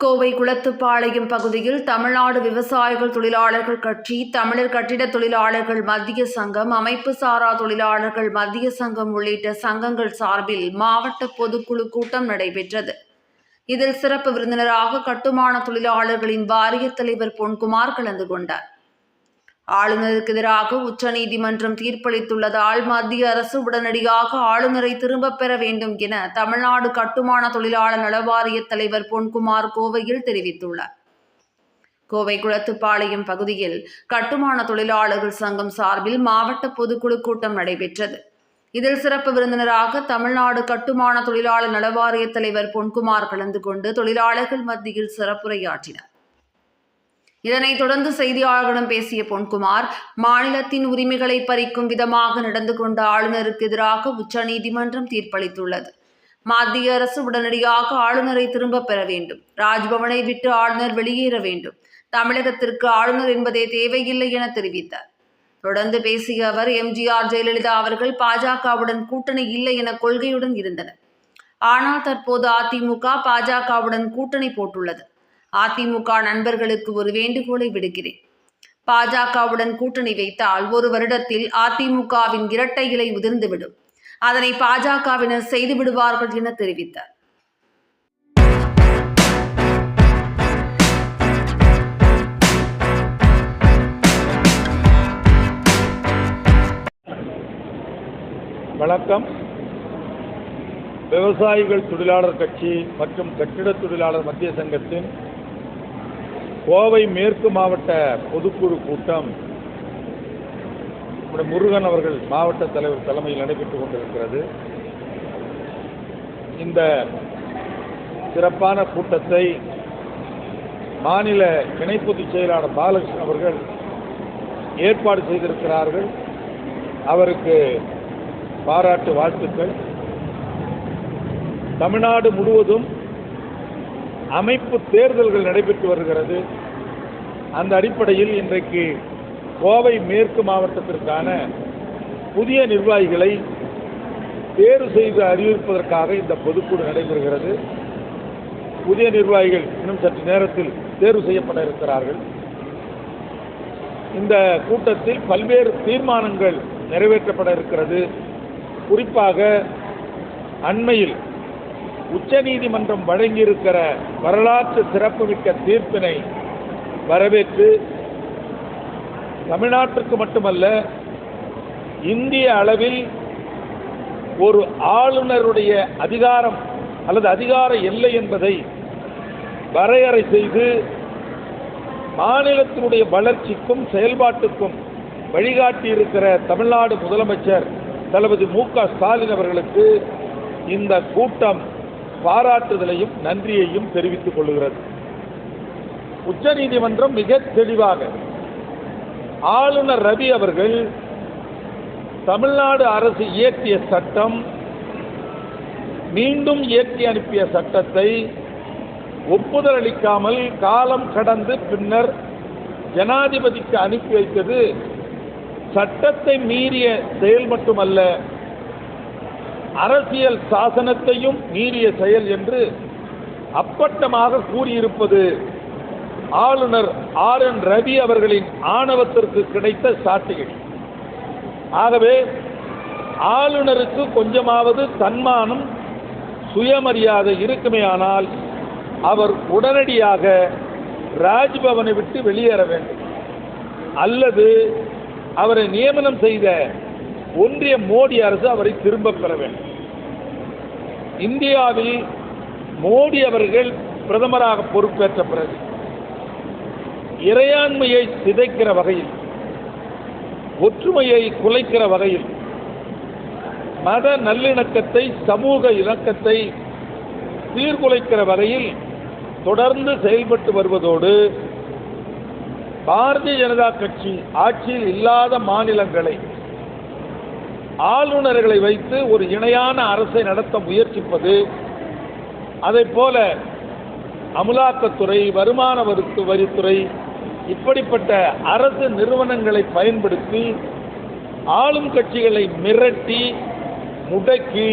கோவை குளத்துப்பாளையம் பகுதியில் தமிழ்நாடு விவசாயிகள் தொழிலாளர்கள் கட்சி தமிழர் கட்டிட தொழிலாளர்கள் மத்திய சங்கம் அமைப்பு சாரா தொழிலாளர்கள் மத்திய சங்கம் உள்ளிட்ட சங்கங்கள் சார்பில் மாவட்ட பொதுக்குழு கூட்டம் நடைபெற்றது. இதில் சிறப்பு விருந்தினராக கட்டுமான தொழிலாளர்களின் வாரிய தலைவர் பொன்குமார் கலந்து கொண்டார். ஆளுநருக்கு எதிராக உச்சநீதிமன்றம் தீர்ப்பளித்துள்ளதால் மத்திய அரசு உடனடியாக ஆளுநரை திரும்பப் பெற வேண்டும் என தமிழ்நாடு கட்டுமான தொழிலாளர் நலவாரிய தலைவர் பொன்குமார் கோவையில் தெரிவித்துள்ளார். கோவை குளத்துப்பாளையம் பகுதியில் கட்டுமான தொழிலாளர்கள் சங்கம் சார்பில் மாவட்ட பொதுக்குழு கூட்டம் நடைபெற்றது. இதில் சிறப்பு விருந்தினராக தமிழ்நாடு கட்டுமான தொழிலாளர் நலவாரிய தலைவர் பொன்குமார் கலந்து கொண்டு தொழிலாளர்கள் மத்தியில் சிறப்புரையாற்றினார். இதனைத் தொடர்ந்து செய்தியாளர்களிடம் பேசிய பொன்குமார் மாநிலத்தின் உரிமைகளை பறிக்கும் விதமாக நடந்து கொண்ட ஆளுநருக்கு எதிராக உச்சநீதிமன்றம் தீர்ப்பளித்துள்ளது. மத்திய அரசு உடனடியாக ஆளுநரை திரும்பப் பெற வேண்டும். ராஜ்பவனை விட்டு ஆளுநர் வெளியேற வேண்டும். தமிழகத்திற்கு ஆளுநர் என்பதே தேவையில்லை என தெரிவித்தார். தொடர்ந்து பேசிய அவர் எம்ஜிஆர் ஜெயலலிதா அவர்கள் பாஜகவுடன் கூட்டணி இல்லை என கொள்கையுடன் இருந்தனர். ஆனால் தற்போது அதிமுக பாஜகவுடன் கூட்டணி போட்டுள்ளது. அதிமுக நண்பர்களுக்கு ஒரு வேண்டுகோளை விடுக்கிறேன். பாஜகவுடன் கூட்டணி வைத்தால் ஒரு வருடத்தில் அதிமுகவின் இரட்டை இலை உதிர்ந்துவிடும். அதனை பாஜகவினர் செய்து விடுவார்கள் என தெரிவித்தார். வணக்கம். விவசாயிகள் தொழிலாளர் கட்சி மற்றும் கட்டிட தொழிலாளர் மத்திய சங்கத்தின் கோவை மேற்கு மாவட்ட பொதுக்குழு கூட்டம். நம்முடைய முருகன் அவர்கள் மாவட்ட தலைவர் தலைமையில் நடைபெற்றுக் கொண்டிருக்கிறது. இந்த சிறப்பான கூட்டத்தை மாநில இணை பொதுச் செயலாளர் பாலகிருஷ்ணன் அவர்கள் ஏற்பாடு செய்திருக்கிறார்கள். அவருக்கு பாராட்டு வாழ்த்துக்கள். தமிழ்நாடு முழுவதும் அமைப்பு தேர்தல்கள் நடைபெற்று வருகிறது. அந்த அடிப்படையில் இன்றைக்கு கோவை மேற்கு மாவட்டத்திற்கான புதிய நிர்வாகிகளை தேர்வு செய்து அறிவிப்பதற்காக இந்த பொதுக்கூடு நடைபெறுகிறது. புதிய நிர்வாகிகள் இன்னும் சற்று நேரத்தில் தேர்வு செய்யப்பட இருக்கிறார்கள். இந்த கூட்டத்தில் பல்வேறு தீர்மானங்கள் நிறைவேற்றப்பட இருக்கிறது. குறிப்பாக அண்மையில் உச்சநீதிமன்றம் வழங்கியிருக்கிற வரலாற்று சிறப்புமிக்க தீர்ப்பினை வரவேற்று தமிழ்நாட்டிற்கு மட்டுமல்ல இந்திய அளவில் ஒரு ஆளுநருடைய அதிகாரம் அல்லது அதிகார எல்லை என்பதை வரையறை செய்து மாநிலத்தினுடைய வளர்ச்சிக்கும் செயல்பாட்டுக்கும் வழிகாட்டியிருக்கிற தமிழ்நாடு முதலமைச்சர் தளபதி மு க ஸ்டாலின் அவர்களுக்கு இந்த கூட்டம் பாராட்டுதலையும் நன்றியையும் தெரிவித்துக் கொள்கிறது உச்சநீதிமன்றம் மிக தெளிவாக ஆளுநர் ரவி அவர்கள் தமிழ்நாடு அரசு இயற்றிய சட்டம் மீண்டும் இயற்றி அனுப்பிய சட்டத்தை ஒப்புதல் அளிக்காமல் காலம் கடந்து பின்னர் ஜனாதிபதிக்கு அனுப்பி வைத்தது சட்டத்தை மீறிய செயல் மட்டுமல்ல அரசியல் சாசனத்தையும் மீறிய செயல் என்று அப்பட்டமாக கூறியிருப்பது ஆளுநர் ஆர் என் ரவி அவர்களின் ஆணவத்திற்கு கிடைத்த சாட்டுகள். ஆகவே ஆளுநருக்கு கொஞ்சமாவது தன்மானம் சுயமரியாதை இருக்குமேயானால் அவர் உடனடியாக ராஜ்பவனை விட்டு வெளியேற வேண்டும். அல்லது அவரை நியமனம் செய்த ஒன்றிய மோடி அரசு அவரை திரும்ப பெற வேண்டும். இந்தியாவில் மோடி அவர்கள் பிரதமராக பொறுப்பேற்ற பிறகு இறையாண்மையை சிதைக்கிற வகையில் ஒற்றுமையை குலைக்கிற வகையில் மத நல்லிணக்கத்தை சமூக இணக்கத்தை சீர்குலைக்கிற வகையில் தொடர்ந்து செயல்பட்டு வருவதோடு பாரதிய ஜனதா கட்சி ஆட்சியில் இல்லாத மாநிலங்களை ஆளுநர்களை வைத்து ஒரு இணையான அரசை நடத்த முயற்சிப்பது அதை போல அமலாக்கத்துறை வருமான வரித்து வரித்துறை இப்படிப்பட்ட அரசு நிறுவனங்களை பயன்படுத்தி ஆளும் கட்சிகளை மிரட்டி முடக்கி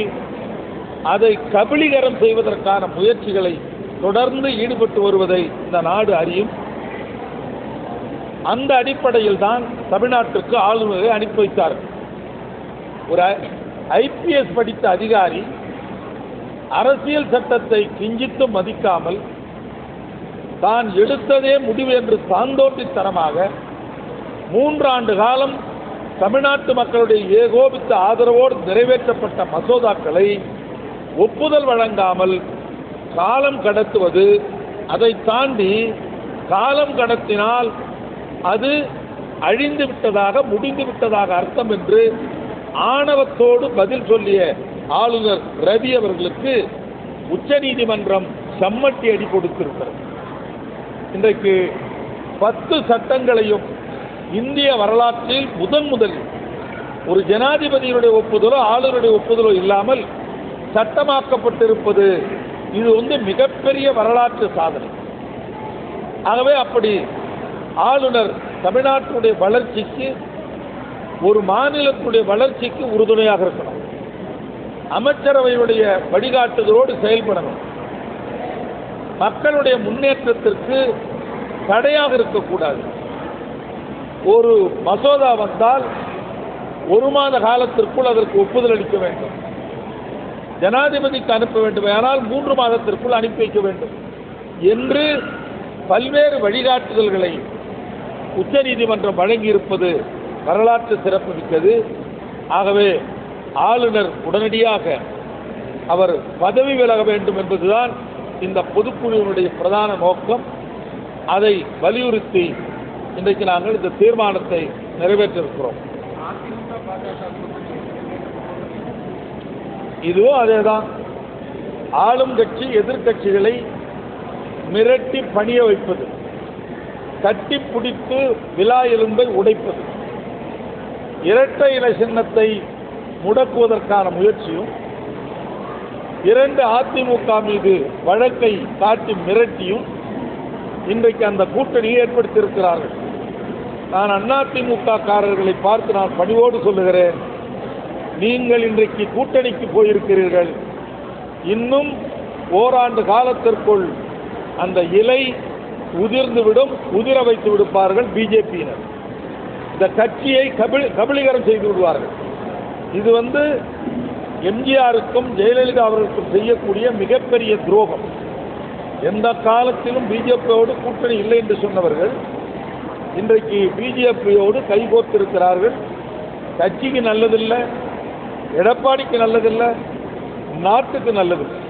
அதை கபிலீகரம் செய்வதற்கான முயற்சிகளை தொடர்ந்து ஈடுபட்டு வருவதை இந்த நாடு அறியும். அந்த அடிப்படையில் தான் தமிழ்நாட்டுக்கு ஆளுநரை அனுப்பி வைத்தார் ஒரு ஐபிஎஸ் படித்த அதிகாரி அரசியல் சட்டத்தை கிஞ்சித்து மதிக்காமல் தான் எடுத்ததே முடிவு என்று சாந்தோட்டித்தனமாக மூன்றாண்டு காலம் தமிழ்நாட்டு மக்களுடைய ஏகோபித்த ஆதரவோடு நிறைவேற்றப்பட்ட மசோதாக்களை ஒப்புதல் வழங்காமல் காலம் கடத்துவது அதை தாண்டி காலம் கடத்தினால் அது அழிந்து விட்டதாக முடிந்து விட்டதாக அர்த்தம் என்று ஆணவத்தோடு பதில் சொல்லிய ஆளுநர் ரவி அவர்களுக்கு உச்சநீதிமன்றம் சம்மட்டி அடி கொடுத்திருக்கிறது. இன்றைக்கு பத்து சட்டங்களையும் இந்திய வரலாற்றில் முதன் முதலில் ஒரு ஜனாதிபதியினுடைய ஒப்புதலோ ஆளுநருடைய ஒப்புதலோ இல்லாமல் சட்டமாக்கப்பட்டிருப்பது இது வந்து மிகப்பெரிய வரலாற்று சாதனை. ஆகவே அப்படி ஆளுநர் தமிழ்நாட்டினுடைய வளர்ச்சிக்கு ஒரு மாநிலத்துடைய வளர்ச்சிக்கு உறுதுணையாக இருக்கணும். அமைச்சரவையுடைய வழிகாட்டுதலோடு செயல்படணும். மக்களுடைய முன்னேற்றத்திற்கு தடையாக இருக்கக்கூடாது. ஒரு மசோதா வந்தால் ஒரு மாத காலத்திற்குள் அதற்கு ஒப்புதல் அளிக்க வேண்டும். ஜனாதிபதிக்கு அனுப்ப வேண்டும். ஆனால் மூன்று மாதத்திற்குள் அனுப்பி வைக்க வேண்டும். என்று பல்வேறு வழிகாட்டுதல்களை உச்சநீதிமன்றம் வழங்கியிருப்பது வரலாற்று சிறப்பு மிக்கது. ஆகவே ஆளுநர் உடனடியாக அவர் பதவி விலக வேண்டும் என்பதுதான் இந்த பொதுக்குழுவினுடைய பிரதான நோக்கம். அதை வலியுறுத்தி இன்றைக்கு நாங்கள் இந்த தீர்மானத்தை நிறைவேற்றிருக்கிறோம். இதுவும் அதேதான். ஆளும் கட்சி எதிர்க்கட்சிகளை மிரட்டி பணிய வைப்பது கட்டி பிடித்து விழா எலும்பை உடைப்பது. இரட்டை இலை சின்னத்தை முடக்குவதற்கான முயற்சியும் இரண்டு அதிமுக மீது வழக்கை காட்டி மிரட்டியும் இன்றைக்கு அந்த கூட்டணியை ஏற்படுத்தியிருக்கிறார்கள். நான் அதிமுக காரர்களை பார்த்து நான் பணிவோடு சொல்லுகிறேன் நீங்கள் இன்றைக்கு கூட்டணிக்கு போயிருக்கிறீர்கள். இன்னும் ஓராண்டு காலத்திற்குள் அந்த இலை உதிர்ந்துவிடும் உதிர வைத்து விடுப்பார்கள் பிஜேபியினர். இந்த கட்சியை கபில் கபலீகரம் செய்து விடுவார்கள். இது வந்து எம்ஜிஆருக்கும் ஜெயலலிதா அவர்களுக்கும் செய்யக்கூடிய மிகப்பெரிய துரோகம். எந்த காலத்திலும் பிஜேபியோடு கூட்டணி இல்லை என்று சொன்னவர்கள் இன்றைக்கு பிஜேபியோடு கைகோர்த்திருக்கிறார்கள் கட்சிக்கு நல்லதில்லை எடப்பாடிக்கு நல்லதில்லை நாட்டுக்கு நல்லதில்லை.